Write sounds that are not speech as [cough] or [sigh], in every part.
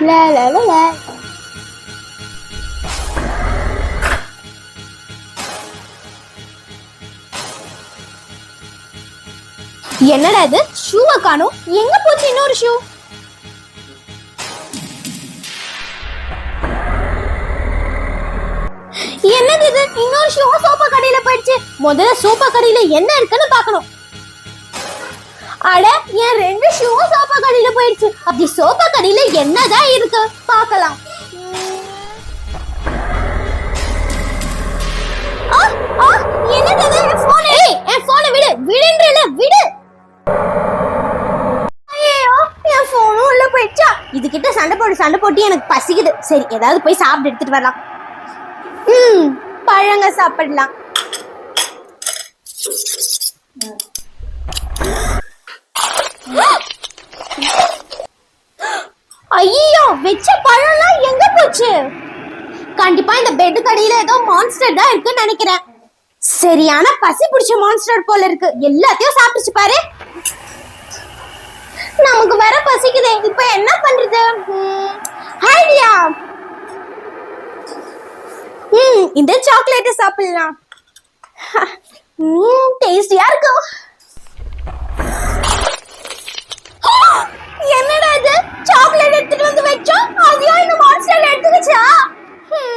La la la la. என்னடா இது? ஷூவை காணும். எங்க போச்சு இன்னொரு ஷூ? என்னது இது? இன்னொரு ஷூ சோப்பா கடையில போயிடுச்சு. முதல்ல சோப்பா கடையில என்ன இருக்குன்னு பாக்கணும் அட என் ரெண்டு ஷூவும் சோப்பா கடையில போயிடுச்சு. அப்படி சோப்பா கடையில என்னதான் இருக்கு? பார்க்கலாம். என்னது என் phone எ- என் phone விடு. விடுன்றேல விடு. ஐயோ என் போனும் உள்ள போயிடுச்சா? இதுகிட்ட சண்டை போட்டு சண்டை போட்டு எனக்கு பசிக்குது. சரி ஏதாவது போய் சாப்பிட்டு எடுத்துட்டு வரலாம். ம் பழங்க சாப்பிடலாம். ஐயோ வெச்ச பழம்லாம் எங்க போச்சு? கண்டிப்பா இந்த பெட் கடையில ஏதோ மான்ஸ்டர் தான் இருக்குன்னு நினைக்கிறேன். சரியான பசி பிடிச்ச மான்ஸ்டர் போல இருக்கு. எல்லாத்தையும் சாப்பிட்டுச்சு பாரு. நமக்கு வர பசிக்குதே. இப்போ என்ன பண்றது? ஐடியா ம் இந்த சாக்லேட்டை சாப்பிடலாம். டேஸ்டியா இருக்கும் என்னடா இது சாக்லேட் எடுத்துட்டு வந்து வச்சோம் அதையும் இந்த மான்ஸ்டர் எடுத்துக்கிச்சா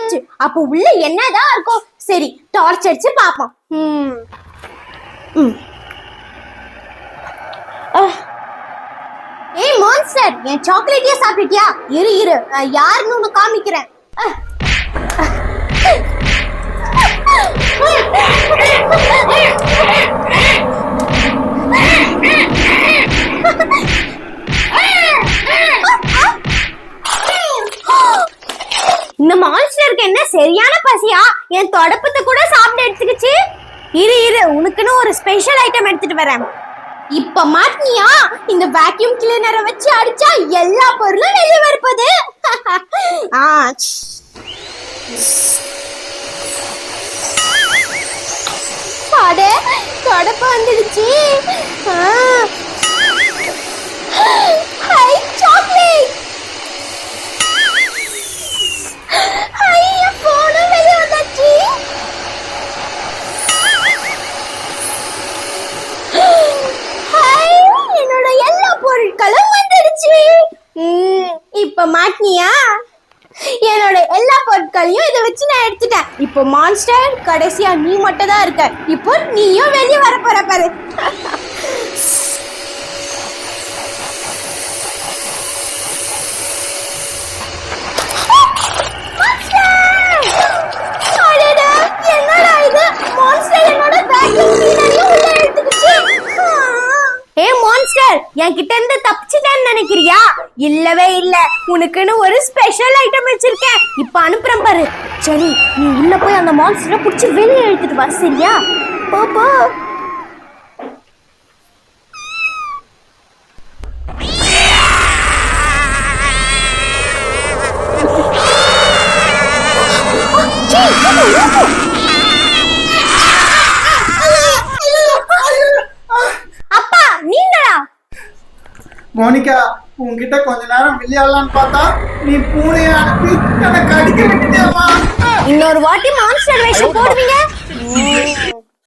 ச்சீ, அப்ப உள்ள என்னதான் இருக்கும் சரி டார்ச் அடிச்சு பாப்போம் ம். ம். ஏய் மான்ஸ்டர் என் சாக்லேட்டியா சாப்பிட்டியா இரு இரு. யாருன்னு உனக்கு காமிக்கிறேன். என்ன சரியான பசியா? என் தொடப்பத்தை கூட சாப்பிட்டு எடுத்துக்கிச்சு. இரு இரு உனக்குன்னு ஒரு ஸ்பெஷல் ஐட்டம் எடுத்துட்டு வரேன். இப்ப மாட்டினியா? இந்த வேக்யூம் கிளீனரை வச்சு அடிச்சா எல்லா பொருளும் வெளியே வருப்பது [laughs] ஆ அட தொடப்பு வந்துடுச்சு. மாட்டினியா என்னோட எல்லா பொருட்களையும் இதை வச்சு நான் எடுத்துட்டேன். இப்போ மான்ஸ்டர் கடைசியா நீ மட்டும் தான் இருக்க. இப்போ நீயும் வெளியே வர போற பாரு. என்கிட்ட இருந்து தப்பிச்சிட்டேன்னு நினைக்கிறியா? இல்லவே இல்ல. உனக்குன்னு ஒரு ஸ்பெஷல் ஐட்டம் வச்சிருக்கேன். இப்ப அனுப்புறேன் பாரு. சரி நீ உள்ள போய் அந்த மான்ஸ்டரை புடிச்சு வெளியே எடுத்துட்டு வா சரியா? போ போ. Oh, மோனிகா உன்கிட்ட கொஞ்ச நேரம் விளையாடலாம்னு பார்த்தா நீ பூனையை அனுப்பி எனக்கு அடிக்க விட்டுட்டியாமா இன்னொரு வாட்டி மான்ஸ்டர் வேஷம் போடுவீங்க?